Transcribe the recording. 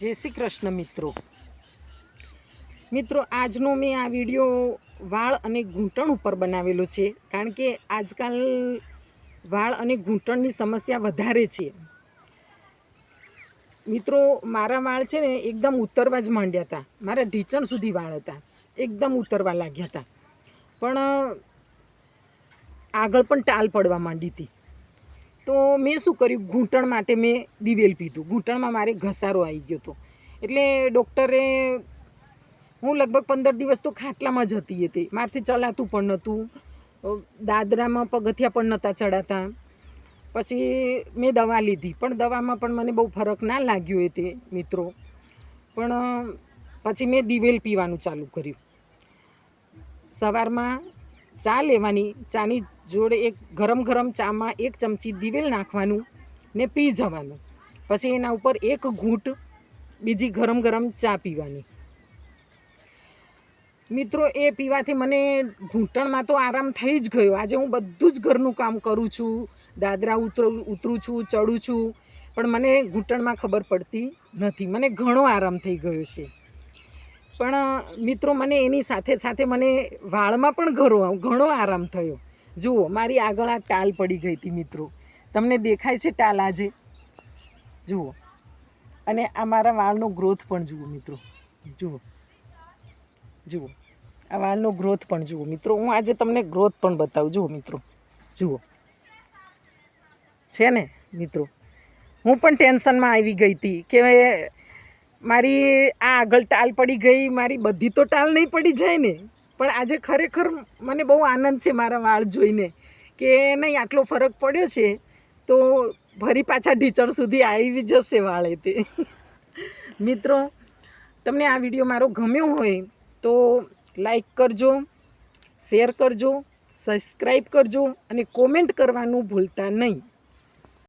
જય શ્રી કૃષ્ણ મિત્રો. મિત્રો, આજનો મેં આ વીડિયો વાળ અને ઘૂંટણ ઉપર બનાવેલો છે, કારણ કે આજકાલ વાળ અને ઘૂંટણની સમસ્યા વધારે છે. મિત્રો, મારા વાળ છે ને એકદમ ઉતરવા જ માંડ્યા હતા. મારા ઢીચણ સુધી વાળ હતા. એકદમ ઉતરવા લાગ્યા હતા. પણ આગળ પણ ટાલ પડવા માંડી હતી. તો મેં શું કર્યું? ઘૂંટણ માટે મેં દિવેલ પીધું. ઘૂંટણમાં મારે ઘસારો આવી ગયો હતો. એટલે ડૉક્ટરે હું લગભગ પંદર દિવસ તો ખાટલામાં જ હતી હતી મારથી ચલાતું પણ નહોતું. દાદરામાં પગથિયા પણ નહોતા ચડાતા. પછી મેં દવા લીધી. પણ દવામાં પણ મને બહુ ફરક ના લાગ્યો એ તે મિત્રો. પણ પછી મેં દિવેલ પીવાનું ચાલુ કર્યું. સવારમાં ચા લેવાની, ચાની જોડે એક ગરમ ગરમ ચામાં એક ચમચી દિવેલ નાખવાનું ને પી જવાનું. પછી એના ઉપર એક ઘૂંટ બીજી ગરમ ગરમ ચા પીવાની. મિત્રો, એ પીવાથી મને ઘૂંટણમાં તો આરામ થઈ જ ગયો. આજે હું બધું જ ઘરનું કામ કરું છું. દાદરા ઉતરું ઉતરું છું, ચડું છું. પણ મને ઘૂંટણમાં ખબર પડતી નથી. મને ઘણો આરામ થઈ ગયો છે. પણ મિત્રો, મને એની સાથે સાથે મને વાળમાં પણ ઘણો ઘણો આરામ થયો. જુઓ, મારી આગળ આ ટાલ પડી ગઈ હતી મિત્રો. તમને દેખાય છે ટાલ આજે? જુઓ. અને આ મારા વાળનો ગ્રોથ પણ જુઓ મિત્રો. જુઓ. જુઓ. આ વાળનો ગ્રોથ પણ જુઓ મિત્રો. હું આજે તમને ગ્રોથ પણ બતાવું. જુઓ મિત્રો. જુઓ. છે ને મિત્રો? હું પણ ટેન્શનમાં આવી ગઈ હતી કે મારી આ આગળ ટાલ પડી ગઈ, મારી બધી તો ટાલ નહીં પડી જાય ને. પણ આજે ખરેખર મને બહુ આનંદ છે મારા વાળ જોઈને કે નહીં, આટલો ફરક પડ્યો છે, તો ફરી પાછા ઢીચણ સુધી આવી જશે વાળે તે. મિત્રો, તમને આ વીડિયો મારો ગમ્યો હોય તો લાઈક કરજો, શેર કરજો, સબસ્ક્રાઈબ કરજો અને કોમેન્ટ કરવાનું ભૂલતા નહીં.